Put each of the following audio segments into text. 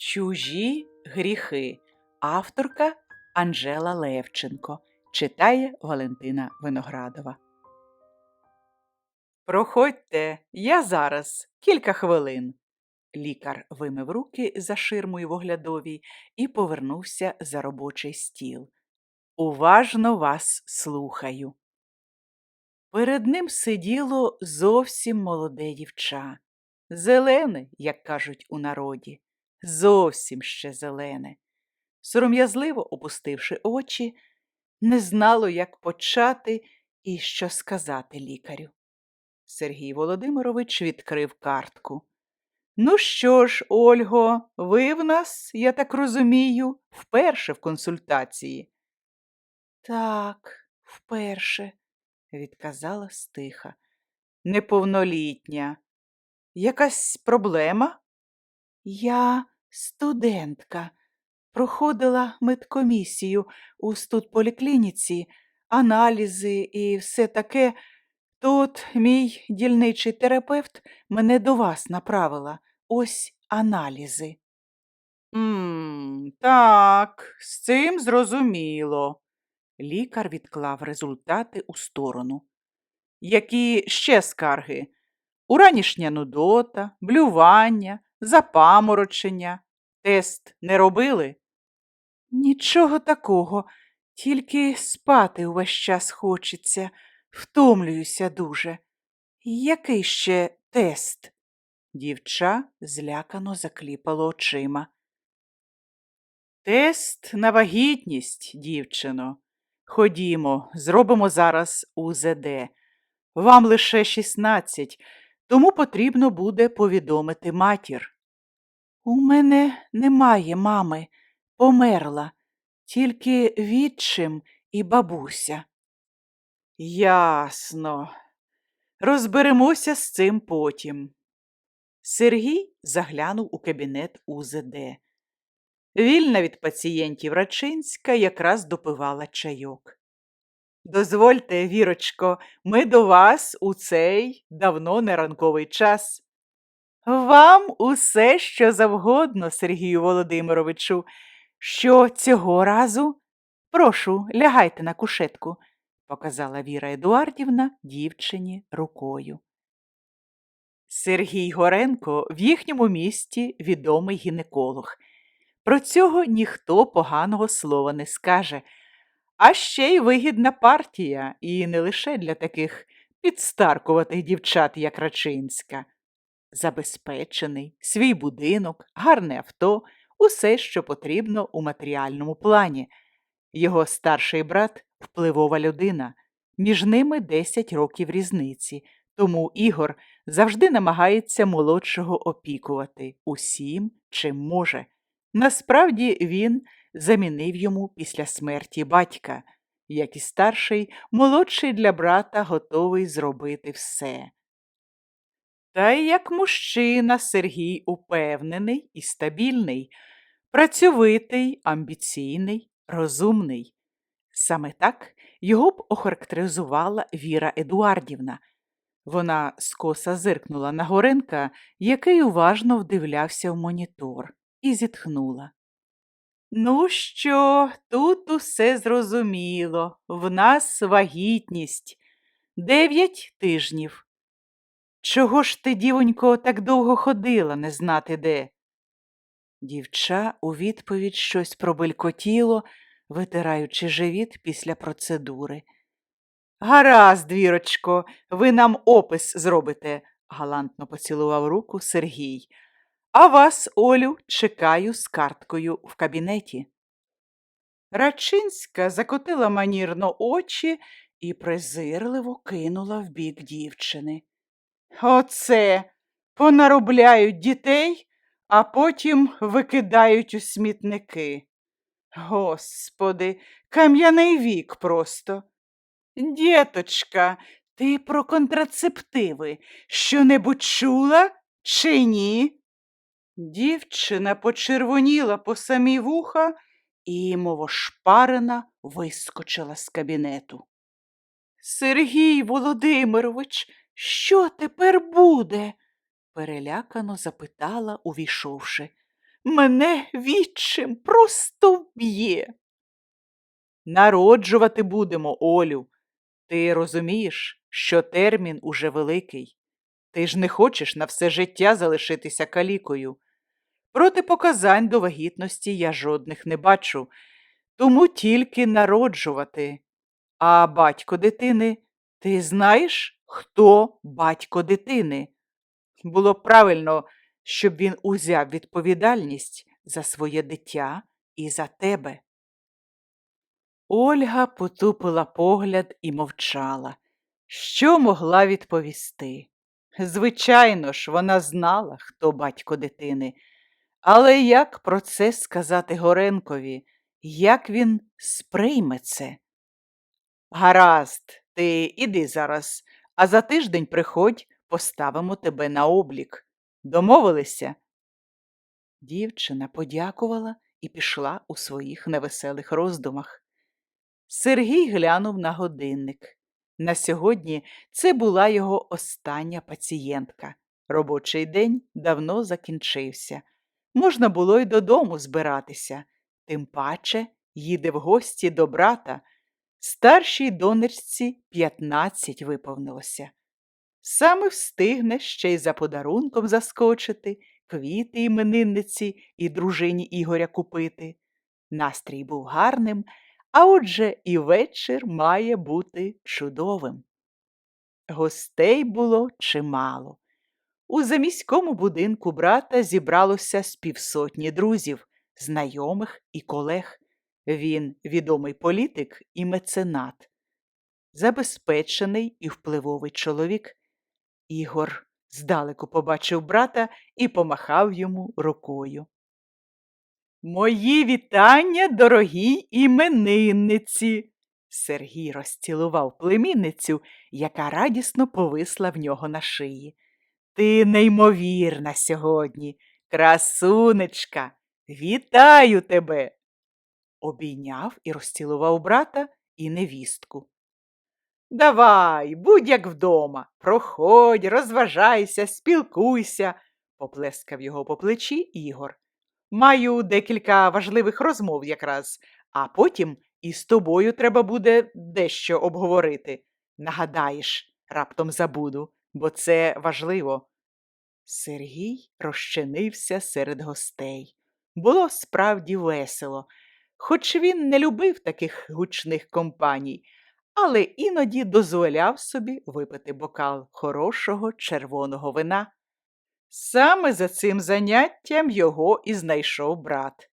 Чужі гріхи. Авторка Анжела Левченко. Читає Валентина Виноградова. Проходьте, я зараз кілька хвилин. Лікар вимив руки за ширмою в оглядовій і повернувся за робочий стіл. Уважно вас слухаю. Перед ним сиділо зовсім молоде дівча. Зелене, як кажуть у народі, зовсім ще зелене. Сором'язливо опустивши очі, не знало, як почати і що сказати лікарю. Сергій Володимирович відкрив картку. Ну що ж, Ольго, ви в нас, я так розумію, вперше в консультації. Так, вперше, відказала стиха. Неповнолітня. Якась проблема? Я студентка. Проходила медкомісію у студполіклініці, аналізи і все таке. Тут мій дільничий терапевт мене до вас направила. Ось аналізи. Мм, так, з цим зрозуміло. Лікар відклав результати у сторону. Які ще скарги? Уранішня нудота, блювання, запаморочення. Тест не робили? Нічого такого, тільки спати увесь час хочеться, втомлююся дуже. Який ще тест? Дівча злякано закліпало очима. Тест на вагітність, дівчино. Ходімо, зробимо зараз УЗД. Вам лише 16, тому потрібно буде повідомити матір. У мене немає мами, померла, тільки відчим і бабуся. Ясно. Розберемося з цим потім. Сергій заглянув у кабінет УЗД. Вільна від пацієнтів Рачинська якраз допивала чайок. Дозвольте, Вірочко, ми до вас у цей давно не ранковий час. Вам усе що завгодно, Сергію Володимировичу. Що цього разу? Прошу, лягайте на кушетку, показала Віра Едуардівна дівчині рукою. Сергій Горенко в їхньому місті відомий гінеколог. Про цього ніхто поганого слова не скаже, а ще й вигідна партія, і не лише для таких підстаркуватих дівчат, як Рачинська. Забезпечений, свій будинок, гарне авто, усе, що потрібно у матеріальному плані. Його старший брат впливова людина, між ними 10 років різниці, тому Ігор завжди намагається молодшого опікувати усім, чим може. Насправді він замінив йому після смерті батька, як і старший, молодший для брата готовий зробити все. Та й як мужчина Сергій упевнений і стабільний, працьовитий, амбіційний, розумний. Саме так його б охарактеризувала Віра Едуардівна. Вона скоса зиркнула на Горенка, який уважно вдивлявся в монітор, і зітхнула. Ну що, тут усе зрозуміло. В нас вагітність. Дев'ять тижнів. Чого ж ти, дівонько, так довго ходила, не знати де? Дівча у відповідь щось пробелькотіло, витираючи живіт після процедури. Гаразд, Вірочко, ви нам опис зробите, галантно поцілував руку Сергій. А вас, Олю, чекаю з карткою в кабінеті. Рачинська закотила манірно очі і презирливо кинула в бік дівчини. Оце понаробляють дітей, а потім викидають у смітники. Господи, кам'яний вік просто. Діточка, ти про контрацептиви що-небудь чула чи ні? Дівчина почервоніла по самі вуха і, мовошпарена, вискочила з кабінету. Сергій Володимирович, що тепер буде? перелякано запитала, увійшовши. мене відчим просто вб'є. Народжувати будемо, Олю. Ти розумієш, що термін уже великий. Ти ж не хочеш на все життя залишитися калікою. Протипоказань до вагітності я жодних не бачу, тому тільки народжувати. А батько дитини, ти знаєш, хто батько дитини? Було правильно, щоб він узяв відповідальність за своє дитя і за тебе. Ольга потупила погляд і мовчала. Що могла відповісти? Звичайно ж, вона знала, хто батько дитини, але як про це сказати Горенкові, як він сприйме це? Гаразд, ти іди зараз, а за тиждень приходь, поставимо тебе на облік. Домовилися? Дівчина подякувала і пішла у своїх невеселих роздумах. Сергій глянув на годинник. На сьогодні це була його остання пацієнтка. Робочий день давно закінчився. Можна було й додому збиратися, тим паче їде в гості до брата. Старшій донечці 15 виповнилося. Саме встигне ще й за подарунком заскочити, квіти іменинниці і дружині Ігоря купити. Настрій був гарним, а отже і вечір має бути чудовим. Гостей було чимало. У заміському будинку брата зібралося з півсотні друзів, знайомих і колег. Він відомий політик і меценат, забезпечений і впливовий чоловік. Ігор здалеку побачив брата і помахав йому рукою. Мої вітання, дорогій іменинниці. Сергій розцілував племінницю, яка радісно повисла в нього на шиї. Ти неймовірна сьогодні, красунечка, вітаю тебе. Обійняв і розцілував брата і невістку. Давай, будь як вдома, проходь, розважайся, спілкуйся, поплескав його по плечі Ігор. Маю декілька важливих розмов якраз, а потім і з тобою треба буде дещо обговорити. Нагадаєш, раптом забуду, бо це важливо. Сергій розчинився серед гостей. Було справді весело, хоч він не любив таких гучних компаній, але іноді дозволяв собі випити бокал хорошого червоного вина. Саме за цим заняттям його і знайшов брат.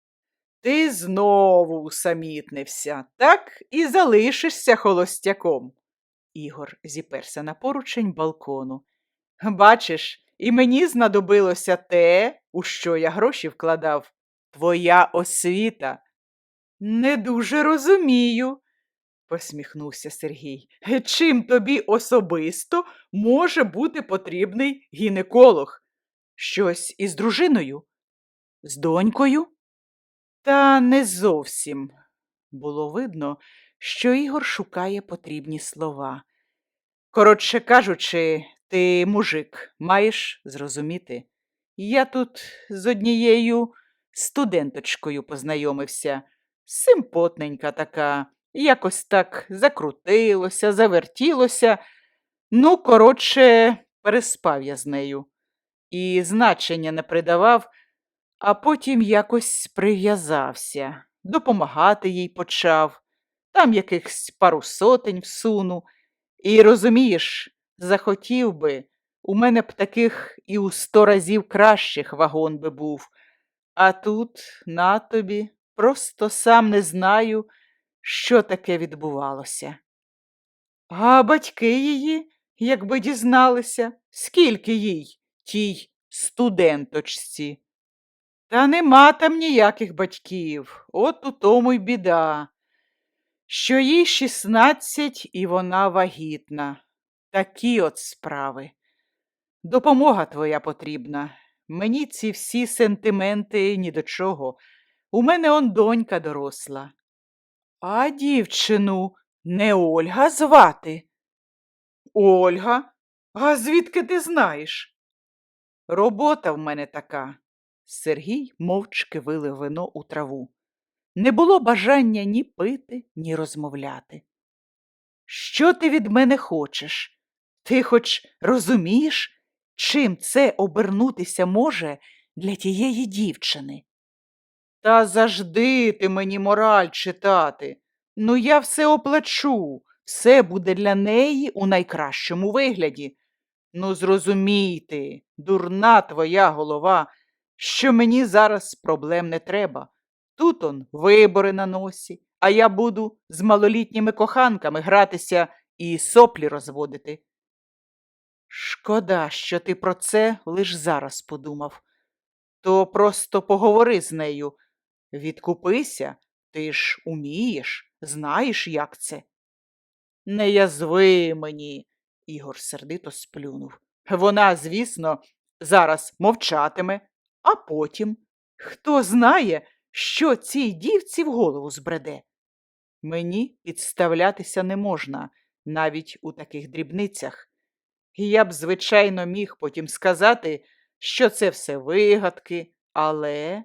Ти знову усамітнився, так і залишишся холостяком. Ігор зіперся на поручень балкону. Бачиш, і мені знадобилося те, у що я гроші вкладав. Твоя освіта. Не дуже розумію, посміхнувся Сергій. Чим тобі особисто може бути потрібний гінеколог? Щось із дружиною? З донькою? Та не зовсім. Було видно, що Ігор шукає потрібні слова. Коротше кажучи, ти мужик, маєш зрозуміти. Я тут з однією студенточкою познайомився, симпотненька така, якось так закрутилося, завертілося. Ну, коротше, переспав я з нею і значення не придавав, а потім якось прив'язався, допомагати їй почав, там якихось пару сотень всуну. І розумієш, захотів би, у мене б таких і у сто разів кращих вагон би був. А тут, на тобі, просто сам не знаю, що таке відбувалося. А батьки її, якби дізналися, скільки їй, тій студенточці. Та нема там ніяких батьків, от у тому й біда, що їй шістнадцять і вона вагітна. Такі от справи. Допомога твоя потрібна. Мені ці всі сентименти ні до чого. У мене он донька доросла. А дівчину не Ольга звати? Ольга? А звідки ти знаєш? Робота в мене така. Сергій мовчки вилив вино у траву. Не було бажання ні пити, ні розмовляти. Що ти від мене хочеш? Ти хоч розумієш, чим це обернутися може для тієї дівчини? Та завжди ти мені мораль читати. Ну, я все оплачу, все буде для неї у найкращому вигляді. Ну, зрозумій ти, дурна твоя голова, що мені зараз проблем не треба. Тут он вибори на носі, а я буду з малолітніми коханками гратися і соплі розводити. Шкода, що ти про це лиш зараз подумав. То просто поговори з нею. Відкупися, ти ж умієш, знаєш, як це. Не язви мені, Ігор сердито сплюнув. Вона, звісно, зараз мовчатиме, а потім хто знає, що цій дівці в голову збреде. Мені підставлятися не можна, навіть у таких дрібницях. І я б, звичайно, міг потім сказати, що це все вигадки, але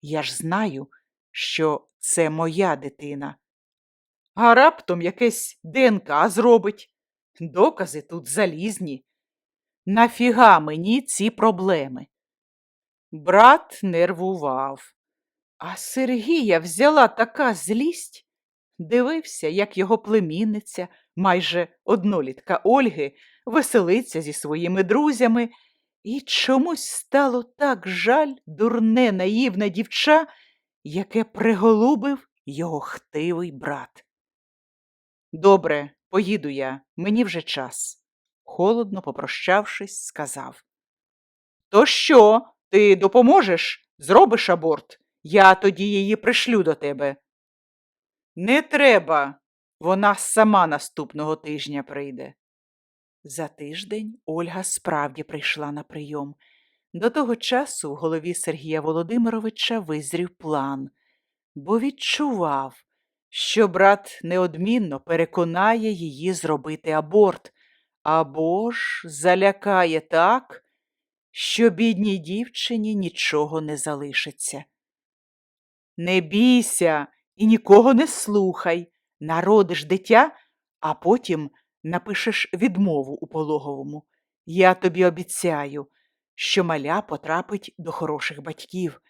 я ж знаю, що це моя дитина. А раптом якесь ДНК зробить. Докази тут залізні. Нафіга мені ці проблеми? Брат нервував. А Сергія взяла така злість. Дивився, як його племінниця, майже однолітка Ольги, веселиться зі своїми друзями, і чомусь стало так жаль дурне наївне дівча, яке приголубив його хтивий брат. Добре, поїду я, мені вже час, холодно попрощавшись, сказав. То що, ти допоможеш? Зробиш аборт? Я тоді її пришлю до тебе. Не треба. Вона сама наступного тижня прийде. За тиждень Ольга справді прийшла на прийом. До того часу в голові Сергія Володимировича визрів план, бо відчував, що брат неодмінно переконає її зробити аборт, або ж залякає так, що бідній дівчині нічого не залишиться. Не бійся і нікого не слухай, народиш дитя, а потім напишеш відмову у пологовому. Я тобі обіцяю, що маля потрапить до хороших батьків.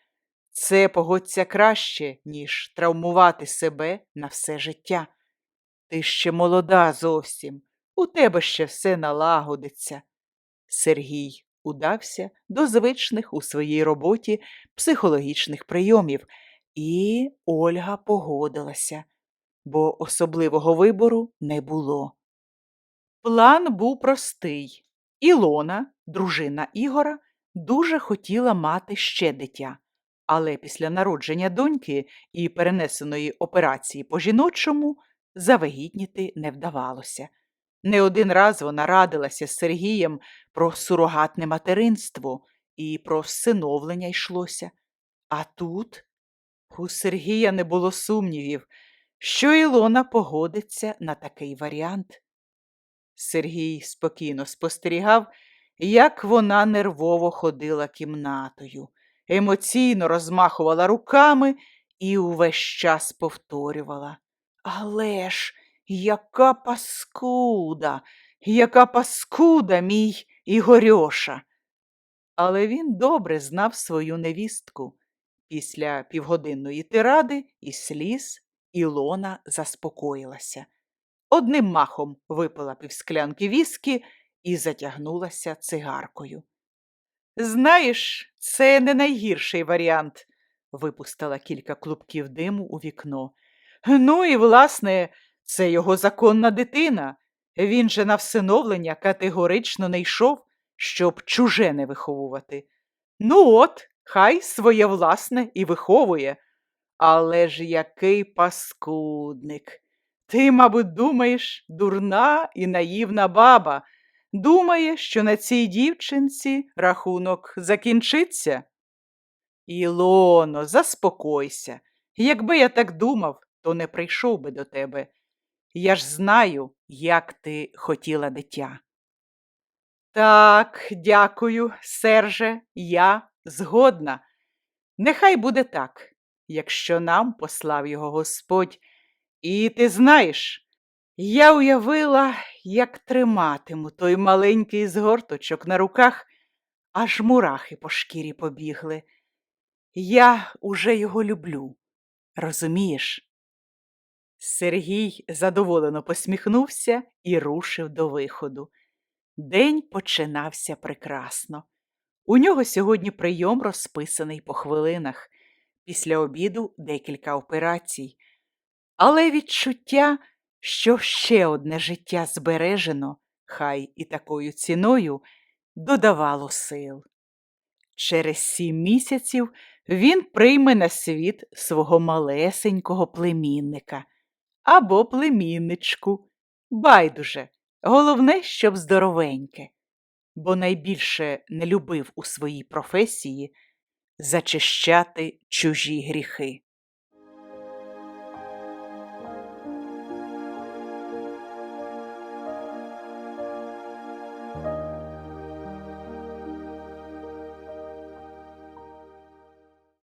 Це погодься краще, ніж травмувати себе на все життя. Ти ще молода зовсім, у тебе ще все налагодиться. Сергій удався до звичних у своїй роботі психологічних прийомів, і Ольга погодилася, бо особливого вибору не було. План був простий. Ілона, дружина Ігора, дуже хотіла мати ще дитя, але після народження доньки і перенесеної операції по жіночому завагітніти не вдавалося. Не один раз вона радилася з Сергієм про сурогатне материнство і про всиновлення йшлося. А тут у Сергія не було сумнівів, що Ілона погодиться на такий варіант. Сергій спокійно спостерігав, як вона нервово ходила кімнатою, емоційно розмахувала руками і увесь час повторювала. Але ж, яка паскуда, яка паскуда, мій Ігорьоша. Але він добре знав свою невістку. Після півгодинної тиради і сліз Ілона заспокоїлася. Одним махом випила півсклянки віскі і затягнулася цигаркою. Знаєш, це не найгірший варіант, випустила кілька клубків диму у вікно. Ну і, власне, це його законна дитина. Він же на всиновлення категорично не йшов, щоб чуже не виховувати. Ну от, хай своє власне і виховує. Але ж який паскудник. Ти, мабуть, думаєш, дурна і наївна баба. Думає, що на цій дівчинці рахунок закінчиться? Ілоно, заспокойся. Якби я так думав, то не прийшов би до тебе. Я ж знаю, як ти хотіла дитя. Так, дякую, Серже, я згодна. Нехай буде так, якщо нам послав його Господь. І ти знаєш, я уявила, як триматиму той маленький згорточок на руках, аж мурахи по шкірі побігли. Я уже його люблю, розумієш? Сергій задоволено посміхнувся і рушив до виходу. День починався прекрасно. У нього сьогодні прийом розписаний по хвилинах, після обіду декілька операцій. Але відчуття, що ще одне життя збережено, хай і такою ціною, додавало сил. Через сім місяців він прийме на світ свого малесенького племінника або племінничку. Байдуже, головне, щоб здоровеньке, бо найбільше не любив у своїй професії зачищати чужі гріхи.